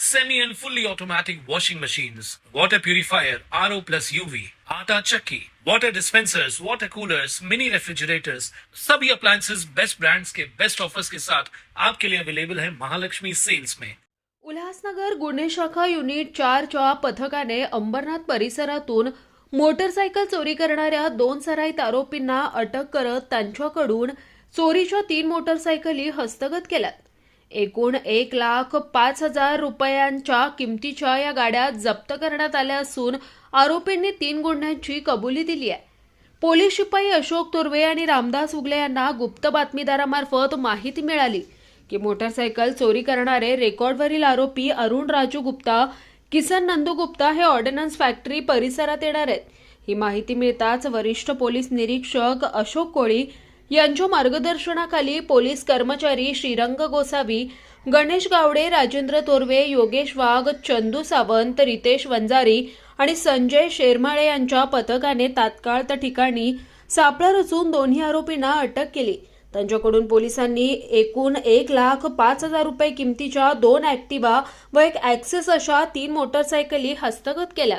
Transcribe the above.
semi and fully automatic washing machines, water purifier, RO plus UV, आटा चक्की, water dispensers, water coolers, mini refrigerators, सभी appliances best brands के best offers के साथ आपके लिए अवेलेबल है महालक्ष्मी सेल्स में। उल्हासनगर गुन्हे शाखा युनिट चारच्या पथकाने अंबरनाथ परिसरातून मोटरसायकल चोरी करणाऱ्या दोन सराईत आरोपींना अटक करत त्यांच्याकडून चोरीच्या तीन मोटरसायकली हस्तगत केल्यात. एकूण एक लाख पाच हजार रुपयांच्या किमतीच्या या गाड्या जप्त करण्यात आल्या असून आरोपींनी तीन गुन्ह्यांची कबुली दिली आहे. पोलीस शिपाई अशोक तुर्वे आणि रामदास उगले यांना गुप्त बातमीदारामार्फत माहिती मिळाली की मोटारसायकल चोरी करणारे रेकॉर्डवरील आरोपी अरुण राजू गुप्ता किसन नंदू गुप्ता हे ऑर्डिनन्स फॅक्टरी परिसरात येणार आहेत. ही माहिती मिळताच वरिष्ठ पोलीस निरीक्षक अशोक कोळी यांच्या मार्गदर्शनाखाली पोलीस कर्मचारी श्रीरंग गोसावी गणेश गावडे राजेंद्र तोरवे योगेश वाघ चंदू सावंत रितेश वंजारी आणि संजय शेरमाळे यांच्या पथकाने तात्काळ त्या ठिकाणी सापळा रचून दोन्ही आरोपींना अटक केली. त्यांच्याकडून पोलिसांनी एकूण एक लाख पाच हजार रुपये किमतीच्या दोन ॲक्टिवा व एक ॲक्सेस अशा तीन मोटरसायकली हस्तगत केल्या.